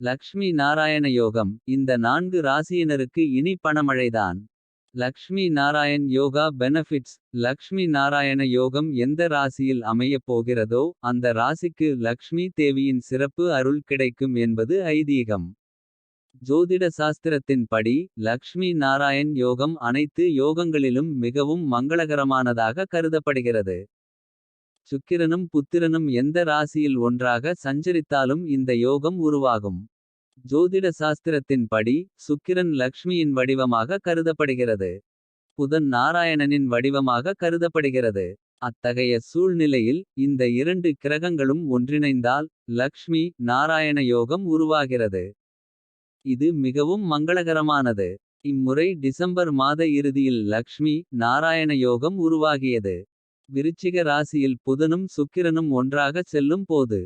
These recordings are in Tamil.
லக்ஷ்மி நாராயண யோகம் இந்த நான்கு ராசியினருக்கு இனி பணமழைதான். லக்ஷ்மி நாராயண் யோகா பெனஃபிட்ஸ் லக்ஷ்மி நாராயண யோகம் எந்த ராசியில் அமையப் போகிறதோ. அந்த ராசிக்கு லக்ஷ்மி தேவியின் சிறப்பு அருள் கிடைக்கும் என்பது ஐதீகம். ஜோதிட சாஸ்திரத்தின் படி லக்ஷ்மி நாராயண் யோகம் அனைத்து யோகங்களிலும் மிகவும் மங்களகரமானதாக கருதப்படுகிறது. சுக்கிரனும் புத்திரனும் எந்த ராசியில் ஒன்றாக சஞ்சரித்தாலும் இந்த யோகம் உருவாகும். ஜோதிட சாஸ்திரத்தின் படி சுக்கிரன் லக்ஷ்மியின் வடிவமாக கருதப்படுகிறது. புதன் நாராயணனின் வடிவமாக கருதப்படுகிறது. அத்தகைய சூழ்நிலையில் இந்த இரண்டு கிரகங்களும் ஒன்றிணைந்தால். லக்ஷ்மி நாராயண யோகம் உருவாகிறது. இது மிகவும் மங்களகரமானது. இம்முறை டிசம்பர் மாத இறுதியில் லக்ஷ்மி நாராயண யோகம் உருவாகியது. விருச்சிக ராசியில் புதனும் சுக்கிரனும் ஒன்றாகச் செல்லும் போது.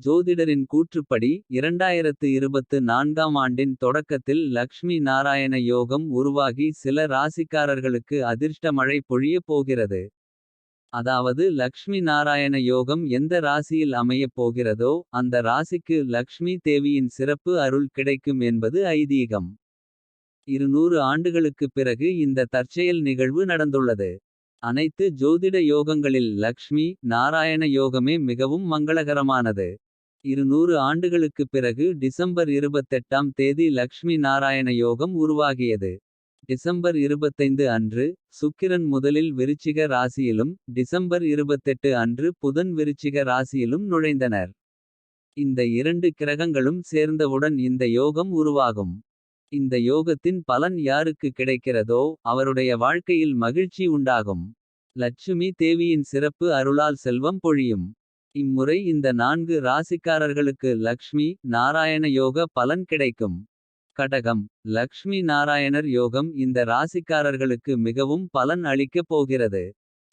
ஜோதிடரின் கூற்றுப்படி 2024ஆம் ஆண்டின் தொடக்கத்தில் லக்ஷ்மி நாராயண யோகம் உருவாகி சில ராசிக்காரர்களுக்கு அதிர்ஷ்ட மழை பொழியப் போகிறது. அதாவது லக்ஷ்மி நாராயண யோகம் எந்த ராசியில் அமையப் போகிறதோ. அந்த ராசிக்கு லக்ஷ்மி தேவியின் சிறப்பு அருள் கிடைக்கும் என்பது ஐதீகம். 200 ஆண்டுகளுக்குப் பிறகு இந்த தற்செயல் நிகழ்வு நடந்துள்ளது. அனைத்து ஜோதிட யோகங்களில் லக்ஷ்மி நாராயண யோகமே மிகவும் மங்களகரமானது. 200 ஆண்டுகளுக்குப் பிறகு டிசம்பர் 28ஆம் தேதி லக்ஷ்மி நாராயண யோகம் உருவாகியது. டிசம்பர் 25 அன்று சுக்கிரன் முதலில் விருச்சிக ராசியிலும். டிசம்பர் 28 அன்று புதன் விருச்சிக ராசியிலும் நுழைந்தனர். இந்த இரண்டு கிரகங்களும் சேர்ந்தவுடன் இந்த யோகம் உருவாகும். இந்த யோகத்தின் பலன் யாருக்கு கிடைக்கிறதோ. அவருடைய வாழ்க்கையில் மகிழ்ச்சி உண்டாகும். லட்சுமி தேவியின் சிறப்பு அருளால் செல்வம் பொழியும். இம்முறை இந்த நான்கு ராசிக்காரர்களுக்கு லக்ஷ்மி நாராயண யோக பலன் கிடைக்கும். கடகம் லக்ஷ்மி நாராயணர் யோகம் இந்த ராசிக்காரர்களுக்கு மிகவும் பலன் அளிக்கப் போகிறது.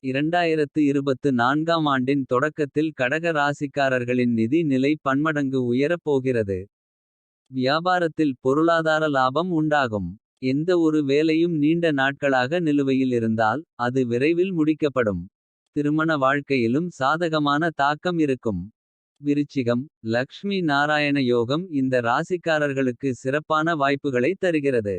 2024ஆம் ஆண்டின் தொடக்கத்தில் கடக ராசிக்காரர்களின் நிதி நிலை பன்மடங்கு உயரப் போகிறது. வியாபாரத்தில் பொருளாதார லாபம் உண்டாகும். எந்த ஒரு வேலையும் நீண்ட நாட்களாக நிலுவையில் இருந்தால். அது விரைவில் முடிக்கப்படும். திருமண வாழ்க்கையிலும் சாதகமான தாக்கம் இருக்கும். விருச்சிகம் லக்ஷ்மி நாராயண யோகம் இந்த ராசிக்காரர்களுக்கு சிறப்பான வாய்ப்புகளை தருகிறது.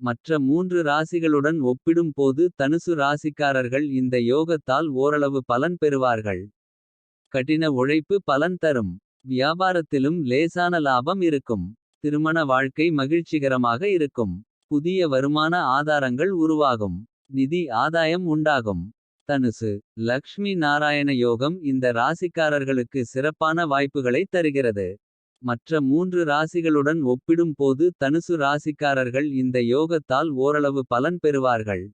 மற்ற மூன்று ராசிகளுடன் ஒப்பிடும் போது தனுசு ராசிக்காரர்கள் இந்த யோகத்தால் ஓரளவு பலன் பெறுவார்கள். கடின உழைப்பு பலன் தரும். வியாபாரத்திலும் லேசான லாபம் இருக்கும். திருமண வாழ்க்கை மகிழ்ச்சிகரமாக இருக்கும். புதிய வருமான ஆதாரங்கள் உருவாகும். நிதி ஆதாயம் உண்டாகும். தனுசு லக்ஷ்மி நாராயண யோகம் இந்த ராசிக்காரர்களுக்கு சிறப்பான வாய்ப்புகளை தருகிறது. மற்ற மூன்று ராசிகளுடன் ஒப்பிடும் போது தனுசு ராசிக்காரர்கள் இந்த யோகத்தால் ஓரளவு பலன் பெறுவார்கள்.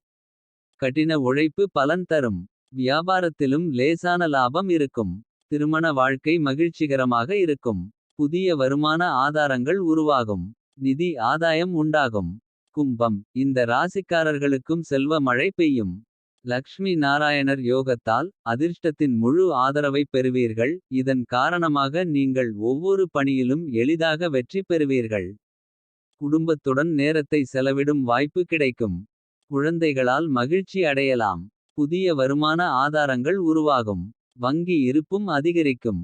கடின உழைப்பு பலன் தரும். வியாபாரத்திலும் லேசான லாபம் இருக்கும். திருமண வாழ்க்கை மகிழ்ச்சிகரமாக இருக்கும். புதிய வருமான ஆதாரங்கள் உருவாகும். நிதி ஆதாயம் உண்டாகும். கும்பம் இந்த ராசிக்காரர்களுக்கும் செல்வ மழை பெய்யும். லக்ஷ்மி நாராயணர் யோகத்தால் அதிர்ஷ்டத்தின் முழு ஆதரவைப் பெறுவீர்கள். இதன் காரணமாக நீங்கள் ஒவ்வொரு பணியிலும் எளிதாக வெற்றி பெறுவீர்கள். குடும்பத்துடன் நேரத்தை செலவிடும் வாய்ப்பு கிடைக்கும். குழந்தைகளால் மகிழ்ச்சி அடையலாம். புதிய வருமான ஆதாரங்கள் உருவாகும். வங்கி இருப்பும் அதிகரிக்கும்.